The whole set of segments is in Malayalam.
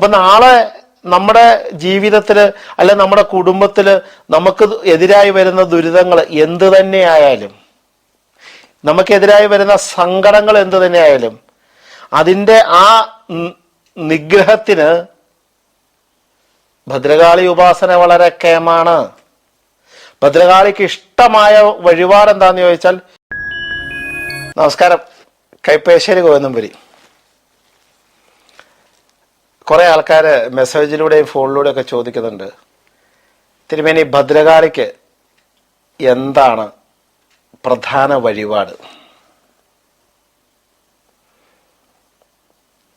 അപ്പൊ നാളെ നമ്മുടെ ജീവിതത്തിൽ അല്ലെ നമ്മുടെ കുടുംബത്തിൽ നമുക്ക് എതിരായി വരുന്ന ദുരിതങ്ങൾ എന്ത് തന്നെയായാലും നമുക്കെതിരായി വരുന്ന സങ്കടങ്ങൾ എന്ത് തന്നെയായാലും അതിന്റെ ആ നിഗ്രഹത്തിന് ഭദ്രകാളി ഉപാസന വളരെ കേമാണ്. ഭദ്രകാളിക്ക് ഇഷ്ടമായ വഴിപാട് എന്താന്ന് ചോദിച്ചാൽ നമസ്കാരം. കൈപ്പേശ്ശേരി ഗോവിന്ദംപുരി കുറെ ആൾക്കാർ മെസ്സേജിലൂടെയും ഫോണിലൂടെയും ഒക്കെ ചോദിക്കുന്നുണ്ട്. തിരുമേനി ഭദ്രകാളിക്ക് എന്താണ് പ്രധാന വഴിപാട്?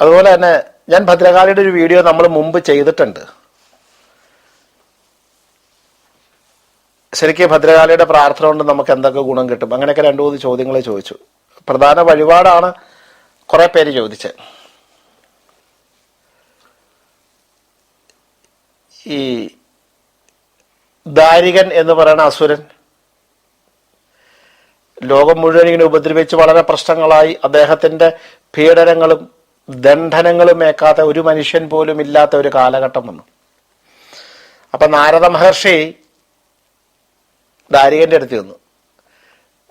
അതുപോലെ തന്നെ ഞാൻ ഭദ്രകാളിയുടെ ഒരു വീഡിയോ നമ്മൾ മുമ്പ് ചെയ്തിട്ടുണ്ട്. ശരിക്കും ഭദ്രകാളിയുടെ പ്രാർത്ഥന കൊണ്ട് നമുക്ക് എന്തൊക്കെ ഗുണം കിട്ടും? അങ്ങനെയൊക്കെ രണ്ടു മൂന്ന് ചോദ്യങ്ങൾ ചോദിച്ചു. പ്രധാന വഴിപാടാണ് കുറേ പേര് ചോദിച്ചത്. ഈ ദാരികൻ എന്ന് പറയുന്ന അസുരൻ ലോകം മുഴുവൻ ഇങ്ങനെ ഉപദ്രവിച്ച് വളരെ പ്രശ്നങ്ങളായി അദ്ദേഹത്തിന്റെ പീഡനങ്ങളും ദണ്ഡനങ്ങളും ഏക്കാത്ത ഒരു മനുഷ്യൻ പോലും ഇല്ലാത്ത ഒരു കാലഘട്ടം വന്നു. അപ്പൊ നാരദ മഹർഷി ദാരികന്റെ അടുത്ത് വന്നു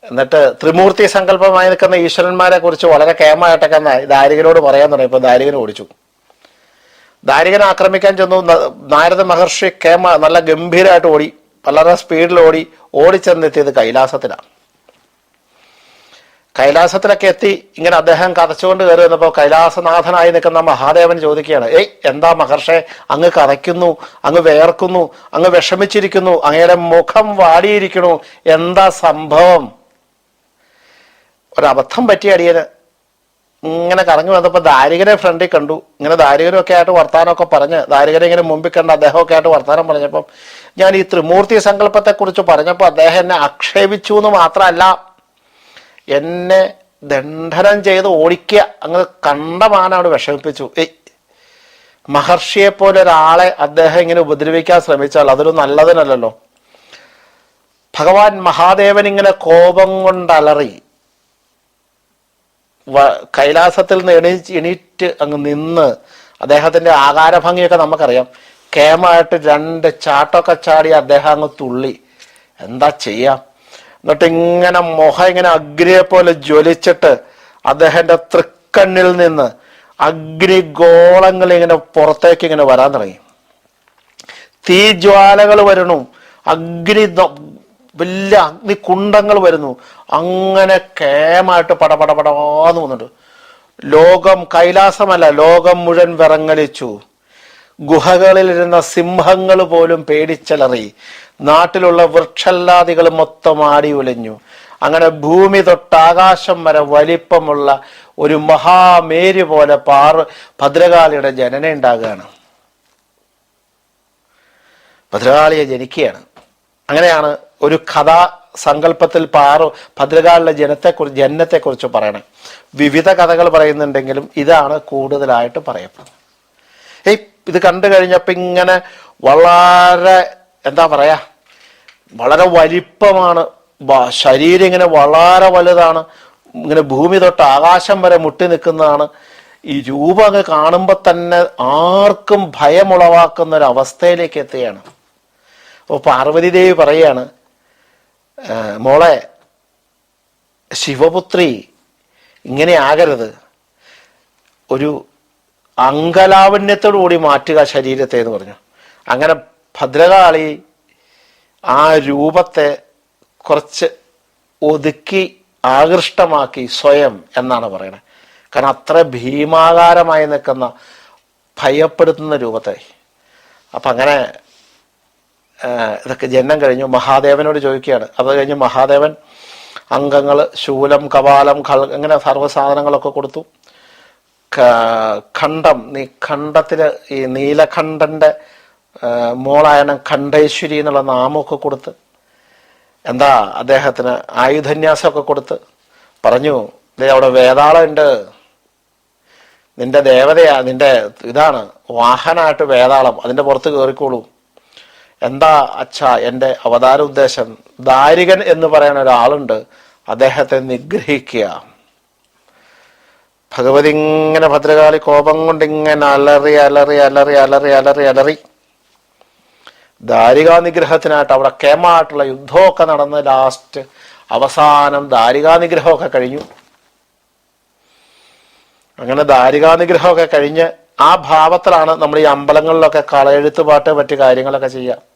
എന്നിട്ട് ത്രിമൂർത്തി സങ്കല്പമായി നിൽക്കുന്ന ഈശ്വരന്മാരെ കുറിച്ച് വളരെ കേമായിട്ടൊക്കെ ദാരികനോട് പറയാൻ തുടങ്ങി. ഇപ്പൊ ദാരികൻ ഓടിച്ചു. ദാരികനെ ആക്രമിക്കാൻ ചെന്നു. നാരദ മഹർഷി കേമ നല്ല ഗംഭീരമായിട്ട് ഓടി. വളരെ സ്പീഡിൽ ഓടി. ഓടിച്ചെന്നെത്തിയത് കൈലാസത്തിലാണ്. കൈലാസത്തിലൊക്കെ എത്തി. ഇങ്ങനെ അദ്ദേഹം കഥച്ചുകൊണ്ട് കയറി വന്നപ്പോൾ കൈലാസനാഥനായി നിൽക്കുന്ന മഹാദേവൻ ചോദിക്കുകയാണ് ഏയ് എന്താ മഹർഷെ അങ്ങ് കഥയ്ക്കുന്നു അങ്ങ് വേർക്കുന്നു അങ്ങ് വിഷമിച്ചിരിക്കുന്നു അങ്ങയുടെ മുഖം വാടിയിരിക്കുന്നു എന്താ സംഭവം? ഒരബദ്ധം പറ്റിയ അടിയന് ഇങ്ങനെ കറങ്ങി വന്നപ്പോൾ ദാരികരെ ഫ്രണ്ടിൽ കണ്ടു. ഇങ്ങനെ ദാരികരൊക്കെ ആയിട്ട് വർത്തമാനമൊക്കെ പറഞ്ഞ് ദാരികരെ ഇങ്ങനെ മുമ്പിൽ കണ്ട് അദ്ദേഹമൊക്കെ ആയിട്ട് വർത്താനം പറഞ്ഞപ്പം ഞാൻ ഈ ത്രിമൂർത്തി സങ്കല്പത്തെക്കുറിച്ച് പറഞ്ഞപ്പോൾ അദ്ദേഹം എന്നെ ആക്ഷേപിച്ചു എന്ന് മാത്രമല്ല എന്നെ ദണ്ഡനം ചെയ്ത് ഓടിക്കുക അങ്ങ് കണ്ടമാനാണ് വിഷമിപ്പിച്ചു. ഏയ് മഹർഷിയെ പോലെ ഒരാളെ അദ്ദേഹം ഇങ്ങനെ ഉപദ്രവിക്കാൻ ശ്രമിച്ചാൽ അതൊരു നല്ലതിനല്ലല്ലോ. ഭഗവാൻ മഹാദേവൻ ഇങ്ങനെ കോപം കൊണ്ടലറി കൈലാസത്തിൽ നിന്ന് എണീ എണീറ്റ് അങ്ങ് നിന്ന് അദ്ദേഹത്തിന്റെ ആകാരഭംഗിയൊക്കെ നമുക്കറിയാം. കേമായിട്ട് രണ്ട് ചാട്ടൊക്കെ ചാടി അദ്ദേഹം അങ്ങ് തുള്ളി. എന്താ ചെയ്യാം? എന്നിട്ട് ഇങ്ങനെ മുഖം ഇങ്ങനെ അഗ്നിയെ പോലെ ജ്വലിച്ചിട്ട് അദ്ദേഹന്റെ തൃക്കണ്ണിൽ നിന്ന് അഗ്നിഗോളങ്ങൾ ഇങ്ങനെ പുറത്തേക്ക് ഇങ്ങനെ വരാൻ തുടങ്ങി. തീജ്വാലകൾ വരണു. അഗ്നി വലിയ അഗ്നികുണ്ടങ്ങൾ വരുന്നു. അങ്ങനെ കേമായിട്ട് പടപട പടാന്ന് വന്നിട്ട് ലോകം കൈലാസമല്ല ലോകം മുഴുവൻ വിറങ്ങലിച്ചു. ഗുഹകളിലിരുന്ന സിംഹങ്ങൾ പോലും പേടിച്ചലറി. നാട്ടിലുള്ള വൃക്ഷല്ലാദികൾ മൊത്തം ആടി ഉലഞ്ഞു അങ്ങനെ ഭൂമി തൊട്ട് ആകാശം വരെ വലിപ്പമുള്ള ഒരു മഹാമേര് പോലെ പാറ ഭദ്രകാളിയുടെ ജനന ഉണ്ടാകുകയാണ്. ഭദ്രകാളിയെ ജനിക്കുകയാണ്. അങ്ങനെയാണ് ഒരു കഥാ സങ്കല്പത്തിൽ പാറു ഭദ്രകാളിലെ ജനത്തെക്കുറിച്ച് ജനനത്തെക്കുറിച്ച് പറയണേ. വിവിധ കഥകൾ പറയുന്നുണ്ടെങ്കിലും ഇതാണ് കൂടുതലായിട്ട് പറയപ്പെടുന്നത്. ഏയ് ഇത് കണ്ടു കഴിഞ്ഞപ്പോൾ ഇങ്ങനെ വളരെ എന്താ പറയാ വളരെ വലിപ്പമാണ് ശരീരം ഇങ്ങനെ വളരെ വലുതാണ് ഇങ്ങനെ ഭൂമി തൊട്ട് ആകാശം വരെ മുട്ടി നിൽക്കുന്നതാണ്. ഈ രൂപം അങ്ങ് കാണുമ്പോൾ തന്നെ ആർക്കും ഭയമുളവാക്കുന്ന ഒരു അവസ്ഥയിലേക്ക് എത്തുകയാണ്. അപ്പോൾ പാർവതി ദേവി പറയാണ് "ആ, മോളെ ശിവപുത്രി ഇങ്ങനെ ആകരുത്. ഒരു അങ്കലാവണ്യത്തോടു കൂടി മാറ്റുക ശരീരത്തെ എന്ന് പറഞ്ഞു. അങ്ങനെ ഭദ്രകാളി ആ രൂപത്തെ കുറച്ച് ഒതുക്കി ആകൃഷ്ടമാക്കി സ്വയം എന്നാണ് പറയുന്നത് കാരണം അത്ര ഭീമാകാരമായി നിൽക്കുന്ന ഭയപ്പെടുത്തുന്ന രൂപത്തെ. അപ്പം അങ്ങനെ ഇതൊക്കെ ജനനം കഴിഞ്ഞു. മഹാദേവനോട് ചോദിക്കുകയാണ്. അത് കഴിഞ്ഞ് മഹാദേവൻ അംഗങ്ങൾ ശൂലം കപാലം കൾ അങ്ങനെ സർവസാധനങ്ങളൊക്കെ കൊടുത്തു. ഖണ്ഡം നീ ഖണ്ഡത്തിൽ ഈ നീലഖണ്ഡന്റെ മോളായനം ഖണ്ഡേശ്വരി എന്നുള്ള നാമമൊക്കെ കൊടുത്ത് എന്താ അദ്ദേഹത്തിന് ആയുധന്യാസമൊക്കെ കൊടുത്ത് പറഞ്ഞു ദേ അവിടെ വേതാളമുണ്ട്. നിന്റെ ദേവതയാ നിന്റെ ഇതാണ് വാഹനമായിട്ട് വേതാളം അതിന്റെ പുറത്ത് കയറിക്കോളൂ എന്താ അച്ഛ എന്റെ അവതാര ഉദ്ദേശം? ദാരികൻ എന്ന് പറയുന്ന ഒരാളുണ്ട്. അദ്ദേഹത്തെ നിഗ്രഹിക്കുക. ഭഗവതി ഇങ്ങനെ ഭദ്രകാളി കോപം കൊണ്ട് ഇങ്ങനെ അലറി അലറി അലറി അലറി അലറി അലറി. ദാരികാ നിഗ്രഹത്തിനായിട്ട് അവിടെ കേമായിട്ടുള്ള യുദ്ധമൊക്കെ നടന്ന് ലാസ്റ്റ് അവസാനം ദാരികാ നിഗ്രഹമൊക്കെ കഴിഞ്ഞു. അങ്ങനെ ദാരികാ നിഗ്രഹമൊക്കെ കഴിഞ്ഞ് ആ ഭാവത്തിലാണ് നമ്മൾ ഈ അമ്പലങ്ങളിലൊക്കെ കളയെഴുത്ത് പാട്ട് കാര്യങ്ങളൊക്കെ ചെയ്യുക.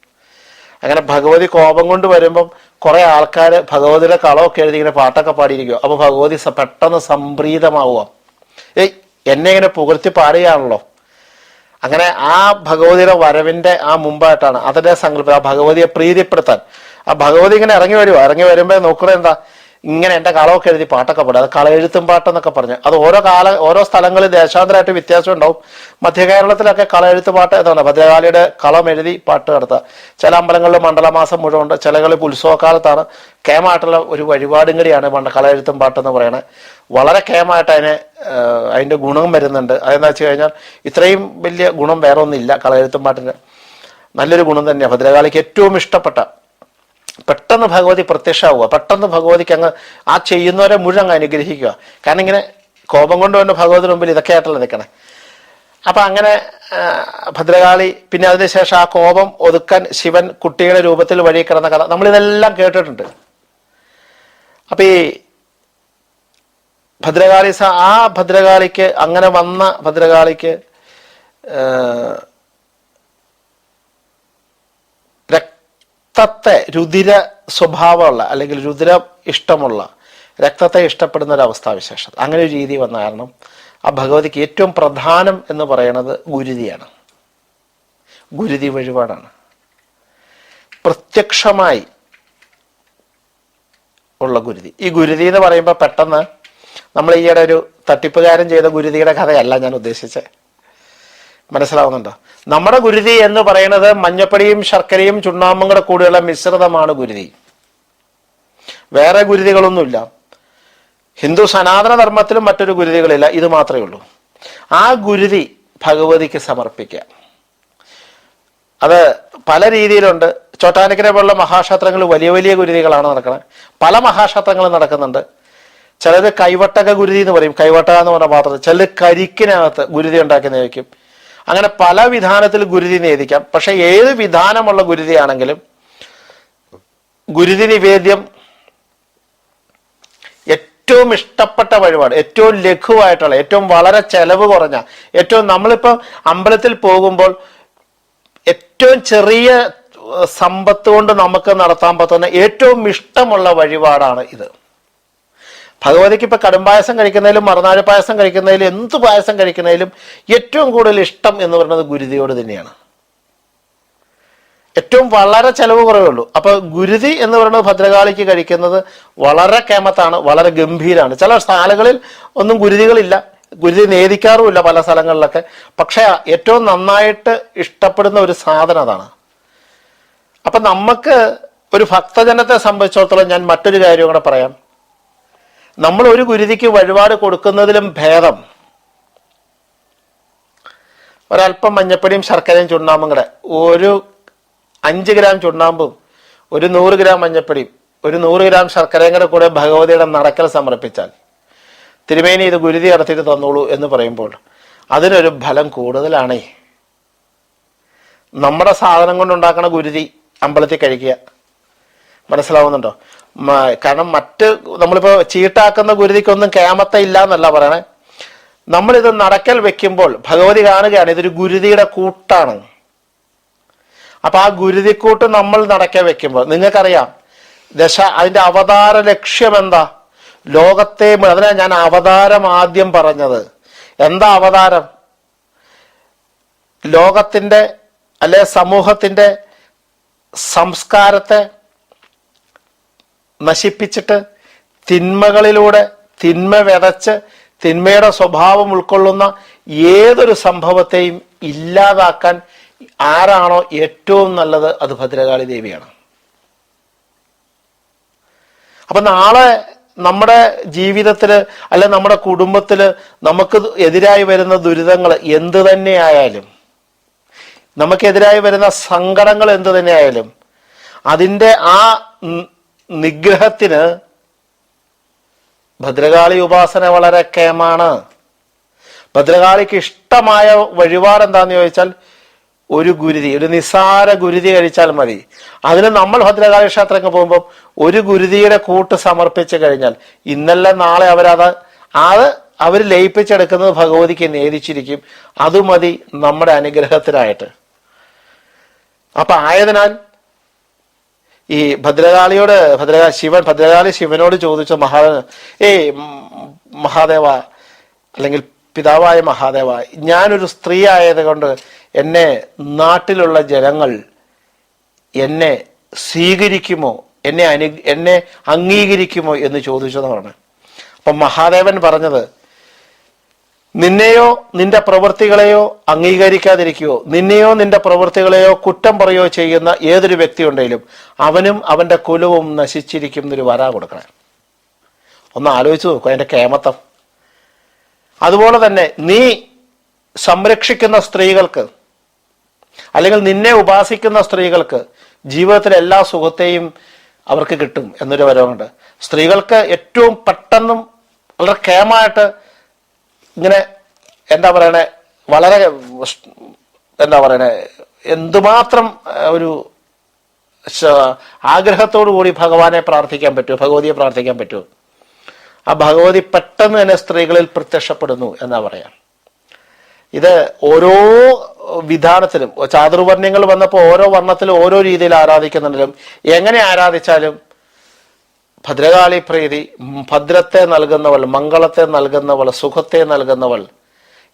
അങ്ങനെ ഭഗവതി കോപം കൊണ്ട് വരുമ്പം കുറെ ആൾക്കാർ ഭഗവതിയുടെ കളമൊക്കെ എഴുതി ഇങ്ങനെ പാട്ടൊക്കെ പാടിയിരിക്കുക അപ്പൊ ഭഗവതി പെട്ടെന്ന് സംപ്രീതമാവുക. ഏയ് എന്നെ ഇങ്ങനെ പുകഴ്ത്തി പാടുകയാണല്ലോ. അങ്ങനെ ആ ഭഗവതിയുടെ വരവിന്റെ ആ മുമ്പായിട്ടാണ് അതിന്റെ സങ്കല്പം. ആ ഭഗവതിയെ പ്രീതിപ്പെടുത്താൻ. ആ ഭഗവതി ഇങ്ങനെ ഇറങ്ങി വരുമോ ഇറങ്ങി വരുമ്പോ നോക്കുന്നത് എന്താ? ഇങ്ങനെ എന്റെ കളമൊക്കെ എഴുതി പാട്ടൊക്കെ പാടും. അത് കളയെഴുത്തും പാട്ടെന്നൊക്കെ പറഞ്ഞു. അത് ഓരോ കാല ഓരോ സ്ഥലങ്ങളിൽ ദേശാന്തരമായിട്ട് വ്യത്യാസം ഉണ്ടാവും. മധ്യ കേരളത്തിലൊക്കെ കളയെഴുത്ത് പാട്ട് എന്താണ് ഭദ്രകാളിയുടെ കളം എഴുതി പാട്ട് നടത്തുക. ചില അമ്പലങ്ങളിൽ മണ്ഡലമാസം മുഴുവൻ ഉണ്ട് ചിലകളിൽ ഉത്സവകാലത്താണ്. കേമായിട്ടുള്ള ഒരു വഴിപാടും കൂടിയാണ് പണ്ട് കളയെഴുത്തും പാട്ടെന്ന് പറയണത് വളരെ കേമായിട്ട് അതിനെ അതിന്റെ അതിന്റെ ഗുണം വരുന്നുണ്ട്. അതെന്താ വെച്ച് കഴിഞ്ഞാൽ ഇത്രയും വലിയ ഗുണം വേറെ ഒന്നുമില്ല കളയെഴുത്തും പാട്ടിന്. നല്ലൊരു ഗുണം തന്നെയാണ് ഭദ്രകാളിക്ക് ഏറ്റവും ഇഷ്ടപ്പെട്ട പെട്ടെന്ന് ഭഗവതി പ്രത്യക്ഷമാവുക പെട്ടെന്ന് ഭഗവതിക്ക് അങ്ങ് ആ ചെയ്യുന്നവരെ മുഴുവൻ അങ്ങ് അനുഗ്രഹിക്കുക. കാരണം ഇങ്ങനെ കോപം കൊണ്ട് വന്ന ഭഗവതിന് മുമ്പിൽ ഇതൊക്കെ ആയിട്ടല്ല നിൽക്കണേ. അപ്പൊ അങ്ങനെ ഭദ്രകാളി പിന്നെ അതിനുശേഷം ആ കോപം ഒതുക്കാൻ ശിവൻ കുട്ടിയുടെ രൂപത്തിൽ വഴി കിടന്ന കഥ നമ്മളിതെല്ലാം കേട്ടിട്ടുണ്ട്. അപ്പൊ ഈ ഭദ്രകാളി ആ ഭദ്രകാളിക്ക് അങ്ങനെ വന്ന ഭദ്രകാളിക്ക് ആ, രക്തത്തെ രുതിര സ്വഭാവമുള്ള അല്ലെങ്കിൽ രുതിര ഇഷ്ടമുള്ള രക്തത്തെ ഇഷ്ടപ്പെടുന്ന ഒരു അവസ്ഥാവിശേഷം അങ്ങനെ ഒരു രീതി വന്ന കാരണം ആ ഭഗവതിക്ക് ഏറ്റവും പ്രധാനം എന്ന് പറയുന്നത് ഗുരുതിയാണ്. ഗുരുതി വഴിപാടാണ്. പ്രത്യക്ഷമായി ഉള്ള ഗുരുതി. ഈ ഗുരുതി എന്ന് പറയുമ്പോൾ പെട്ടെന്ന് നമ്മൾ ഈയിടെ ഒരു തട്ടിപ്പുകാരൻ ചെയ്ത ഗുരുതിയുടെ കഥയല്ല ഞാൻ ഉദ്ദേശിച്ചത്. മനസ്സിലാവുന്നുണ്ടോ? നമ്മുടെ ഗുരുതി എന്ന് പറയുന്നത് മഞ്ഞപ്പടിയും ശർക്കരയും ചുണ്ണാമ്പും കൂടെ കൂടിയുള്ള മിശ്രിതമാണ് ഗുരുതി. വേറെ ഗുരുതികളൊന്നുമില്ല. ഹിന്ദു സനാതന ധർമ്മത്തിലും മറ്റൊരു ഗുരുതികളില്ല. ഇത് മാത്രമേ ഉള്ളൂ. ആ ഗുരുതി ഭഗവതിക്ക് സമർപ്പിക്കുക. അത് പല രീതിയിലുണ്ട്. ചോട്ടാനിക്കരെ പോലുള്ള മഹാക്ഷേത്രങ്ങൾ വലിയ വലിയ ഗുരുതികളാണ് നടക്കുന്നത് പല മഹാക്ഷേത്രങ്ങളും നടക്കുന്നുണ്ട്. ചിലത് കൈവട്ടക ഗുരുതി എന്ന് പറയും. കൈവട്ടക എന്ന് പറഞ്ഞ പാത്രത്തിൽ. ചിലത് കരിക്കിനകത്ത് ഗുരുതി ഉണ്ടാക്കി നയിക്കും അങ്ങനെ പല വിധാനത്തിൽ ഗുരുതി നേദിക്കാം. പക്ഷെ ഏത് വിധാനമുള്ള ഗുരുതിയാണെങ്കിലും ഗുരുതി നിവേദ്യം ഏറ്റവും ഇഷ്ടപ്പെട്ട വഴിപാട് ഏറ്റവും ലഘുവായിട്ടുള്ള ഏറ്റവും വളരെ ചെലവ് കുറഞ്ഞ ഏറ്റവും നമ്മളിപ്പോ അമ്പലത്തിൽ പോകുമ്പോൾ ഏറ്റവും ചെറിയ സമ്പത്ത് കൊണ്ട് നമുക്ക് നടത്താൻ പറ്റുന്ന ഏറ്റവും ഇഷ്ടമുള്ള വഴിപാടാണ് ഇത്. ഭഗവതിക്ക് ഇപ്പൊ കടുംപായസം കഴിക്കുന്നതിലും മറുനാഴ് പായസം കഴിക്കുന്നതിലും എന്ത് പായസം കഴിക്കുന്നതിലും ഏറ്റവും കൂടുതൽ ഇഷ്ടം എന്ന് പറയുന്നത് ഗുരുതിയോട് തന്നെയാണ്. ഏറ്റവും വളരെ ചെലവ് കുറവുള്ളൂ അപ്പൊ ഗുരുതി എന്ന് പറയുന്നത് ഭദ്രകാളിക്ക് കഴിക്കുന്നത് വളരെ കേമത്താണ് വളരെ ഗംഭീരാണ്. ചില സ്ഥലങ്ങളിൽ ഒന്നും ഗുരുതികളില്ല. ഗുരുതി നേദിക്കാറുമില്ല പല സ്ഥലങ്ങളിലൊക്കെ. പക്ഷേ ഏറ്റവും നന്നായിട്ട് ഇഷ്ടപ്പെടുന്ന ഒരു സാധനം അതാണ്. അപ്പൊ നമുക്ക് ഒരു ഭക്തജനത്തെ സംബന്ധിച്ചിടത്തോളം ഞാൻ മറ്റൊരു കാര്യം കൂടെ പറയാം. നമ്മൾ ഒരു ഗുരുതിക്ക് വഴിപാട് കൊടുക്കുന്നതിലും ഭേദം. ഒരല്പം മഞ്ഞപ്പൊടിയും ശർക്കരയും ചുണ്ണാമ്പും കൂടെ. ഒരു അഞ്ച് ഗ്രാം ചുണ്ണാമ്പും ഒരു നൂറ് ഗ്രാം മഞ്ഞപ്പൊടിയും ഒരു നൂറ് ഗ്രാം ശർക്കരയും കൂടെ കൂടെ ഭഗവതിയുടെ നടക്കൽ സമർപ്പിച്ചാൽ. തിരുമേനി ഇത് ഗുരുതി നടത്തിയിട്ട് തന്നോളൂ എന്ന് പറയുമ്പോൾ അതിനൊരു ഫലം കൂടുതലാണേ. നമ്മുടെ സാധനം കൊണ്ടുണ്ടാക്കണ ഗുരുതി അമ്പലത്തിൽ കഴിക്കുക. മനസ്സിലാവുന്നുണ്ടോ? കാരണം മറ്റ് നമ്മളിപ്പോൾ ചീട്ടാക്കുന്ന ഗുരുതിക്കൊന്നും കേമത്തെ ഇല്ല എന്നല്ല പറയണേ. നമ്മളിത് നടക്കൽ വെക്കുമ്പോൾ ഭഗവതി കാണുകയാണ് ഇതൊരു ഗുരുതിയുടെ കൂട്ടാണ്. അപ്പൊ ആ ഗുരുതിക്കൂട്ട് നമ്മൾ നടക്കൽ വെക്കുമ്പോൾ നിങ്ങൾക്കറിയാം ദശ അതിന്റെ അവതാര ലക്ഷ്യം എന്താ? ലോകത്തെ അതിനാ ഞാൻ അവതാരം ആദ്യം പറഞ്ഞത്. എന്താ അവതാരം? ലോകത്തിന്റെ അല്ലെ സമൂഹത്തിന്റെ സംസ്കാരത്തെ നശിപ്പിച്ചിട്ട് തിന്മകളിലൂടെ തിന്മ വിതച്ച് തിന്മയുടെ സ്വഭാവം ഉൾക്കൊള്ളുന്ന ഏതൊരു സംഭവത്തെയും ഇല്ലാതാക്കാൻ ആരാണോ ഏറ്റവും നല്ലത് അത് ഭദ്രകാളി ദേവിയാണ്. അപ്പൊ നാളെ നമ്മുടെ ജീവിതത്തിൽ അല്ലെ നമ്മുടെ കുടുംബത്തിൽ നമുക്ക് എതിരായി വരുന്ന ദുരിതങ്ങൾ എന്ത് തന്നെയായാലും നമുക്കെതിരായി വരുന്ന സങ്കടങ്ങൾ എന്ത് തന്നെയായാലും അതിന്റെ ആ നിഗ്രഹത്തിന് ഭദ്രകാളി ഉപാസന വളരെ കേമാണ് ഭദ്രകാളിക്ക് ഇഷ്ടമായ വഴിപാട് എന്താന്ന് ചോദിച്ചാൽ ഒരു ഗുരുതി ഒരു നിസാര ഗുരുതി കഴിച്ചാൽ മതി. അതിന് നമ്മൾ ഭദ്രകാളി ക്ഷേത്രങ്ങൾ പോകുമ്പോൾ ഒരു ഗുരുതിയുടെ കൂട്ട് സമർപ്പിച്ചു കഴിഞ്ഞാൽ ഇന്നല്ല നാളെ അവരത് അത് അവർ ലയിപ്പിച്ചെടുക്കുന്നത് ഭഗവതിക്ക് നേദിച്ചിരിക്കും അത് മതി നമ്മുടെ അനുഗ്രഹത്തിനായിട്ട്. അപ്പൊ ആയതിനാൽ ഈ ഭദ്രകാളിയോട് ഭദ്രകാ ശിവൻ ഭദ്രകാളി ശിവനോട് ചോദിച്ച മഹാ ഏ മഹാദേവ അല്ലെങ്കിൽ പിതാവായ മഹാദേവ ഞാനൊരു സ്ത്രീ ആയതുകൊണ്ട് എന്നെ നാട്ടിലുള്ള ജനങ്ങൾ എന്നെ സ്വീകരിക്കുമോ? എന്നെ അനു എന്നെ അംഗീകരിക്കുമോ എന്ന് ചോദിച്ചതാണ്. അപ്പം മഹാദേവൻ പറഞ്ഞത് നിന്നെയോ നിന്റെ പ്രവൃത്തികളെയോ അംഗീകരിക്കാതിരിക്കുകയോ നിന്നെയോ നിന്റെ പ്രവൃത്തികളെയോ കുറ്റം പറയുകയോ ചെയ്യുന്ന ഏതൊരു വ്യക്തി ഉണ്ടെങ്കിലും അവനും അവന്റെ കുലവും നശിച്ചിരിക്കും എന്നൊരു വര കൊടുക്കണം. ഒന്ന് ആലോചിച്ച് നോക്കുക അതിന്റെ കേമത്തം. അതുപോലെ തന്നെ നീ സംരക്ഷിക്കുന്ന സ്ത്രീകൾക്ക് അല്ലെങ്കിൽ നിന്നെ ഉപാസിക്കുന്ന സ്ത്രീകൾക്ക് ജീവിതത്തിലെ എല്ലാ സുഖത്തെയും അവർക്ക് കിട്ടും എന്നൊരു വരവുണ്ട്. സ്ത്രീകൾക്ക് ഏറ്റവും പെട്ടെന്നും വളരെ കേമായിട്ട് ഇങ്ങനെ എന്താ പറയണേ? വളരെ എന്താ പറയണേ? എന്തുമാത്രം ഒരു ആഗ്രഹത്തോടു കൂടി ഭഗവാനെ പ്രാർത്ഥിക്കാൻ പറ്റുമോ ഭഗവതിയെ പ്രാർത്ഥിക്കാൻ പറ്റുമോ ആ ഭഗവതി പെട്ടെന്ന് തന്നെ സ്ത്രീകളിൽ പ്രത്യക്ഷപ്പെടുന്നു എന്നാ പറയാ. ഇത് ഓരോ വിധാനത്തിലും ചാതുർവർണയങ്ങൾ വന്നപ്പോൾ ഓരോ വർണത്തിലും ഓരോ രീതിയിൽ ആരാധിക്കുന്നുണ്ടെങ്കിലും എങ്ങനെ ആരാധിച്ചാലും ഭദ്രകാളി പ്രീതി ഭദ്രത്തെ നൽകുന്നവൾ മംഗളത്തെ നൽകുന്നവൾ സുഖത്തെ നൽകുന്നവൾ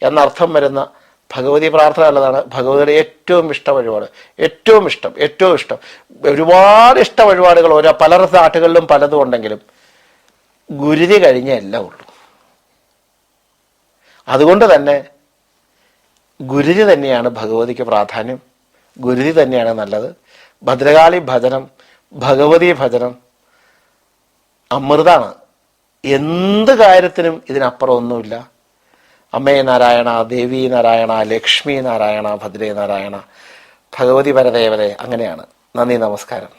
എന്നർത്ഥം വരുന്ന ഭഗവതി പ്രാർത്ഥന ഉള്ളതാണ് ഭഗവതിയുടെ ഏറ്റവും ഇഷ്ട വഴിപാട്. ഏറ്റവും ഇഷ്ടം ഏറ്റവും ഇഷ്ടം. ഒരുപാട് ഇഷ്ട വഴിപാടുകൾ ഓരോ പല നാട്ടുകളിലും പലതും ഉണ്ടെങ്കിലും ഗുരുതി കഴിഞ്ഞേ എല്ലാം ഉള്ളൂ. അതുകൊണ്ട് തന്നെ ഗുരുതി തന്നെയാണ് ഭഗവതിക്ക് പ്രാധാന്യം. ഗുരുതി തന്നെയാണ് നല്ലത്. ഭദ്രകാളി ഭജനം ഭഗവതി ഭജനം അമൃതാണ്. എന്ത് കാര്യത്തിനും ഇതിനപ്പുറം ഒന്നുമില്ല. അമ്മേ നാരായണ ദേവി നാരായണ ലക്ഷ്മി നാരായണ ഭദ്രേ നാരായണ ഭഗവതി പരദേവതേ അങ്ങനെയാണ്. നന്ദി നമസ്കാരം.